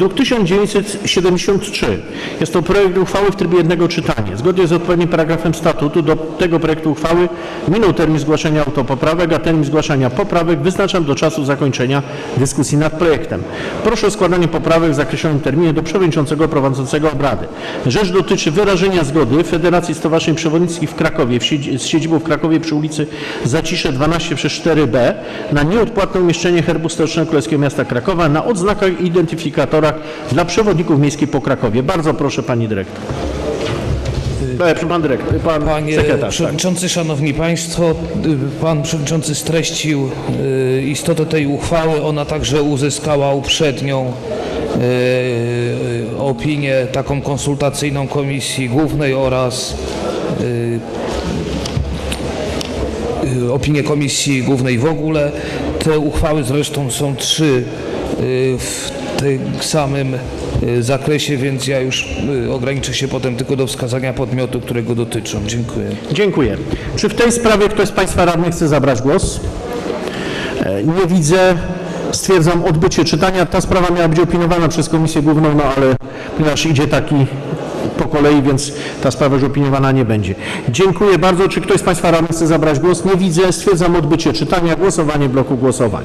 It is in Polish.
Druk 1973. Jest to projekt uchwały w trybie jednego czytania. Zgodnie z odpowiednim paragrafem statutu do tego projektu uchwały minął termin zgłaszania autopoprawek, a termin zgłaszania poprawek wyznaczam do czasu zakończenia dyskusji nad projektem. Proszę o składanie poprawek w zakreślonym terminie do przewodniczącego prowadzącego obrady. Rzecz dotyczy wyrażenia zgody Federacji Stowarzyszeń Przewodnickich w Krakowie w siedzi- z siedzibą w Krakowie przy ulicy Zacisze 12 przez 4B na nieodpłatne umieszczenie herbu Stołecznego Królewskiego Miasta Krakowa na odznakach i dla przewodników miejskich po Krakowie. Bardzo proszę Pani Dyrektor. E, Pan Dyrektor, Pan Panie Sekretarz. Tak. Przewodniczący, Szanowni Państwo, y, Pan Przewodniczący streścił y, istotę tej uchwały. Ona także uzyskała uprzednią y, opinię taką konsultacyjną Komisji Głównej oraz opinię Komisji Głównej w ogóle. Te uchwały zresztą są trzy w tym samym y, zakresie, więc ja już y, ograniczę się potem tylko do wskazania podmiotu, którego dotyczą. Dziękuję. Dziękuję. Czy w tej sprawie ktoś z Państwa radnych chce zabrać głos? E, Nie widzę. Stwierdzam odbycie czytania. Ta sprawa miała być opiniowana przez Komisję Główną, no ale ponieważ idzie taki po kolei, więc ta sprawa już opiniowana nie będzie. Dziękuję bardzo. Czy ktoś z Państwa radnych chce zabrać głos? Nie widzę. Stwierdzam odbycie czytania. Głosowanie bloku głosowań.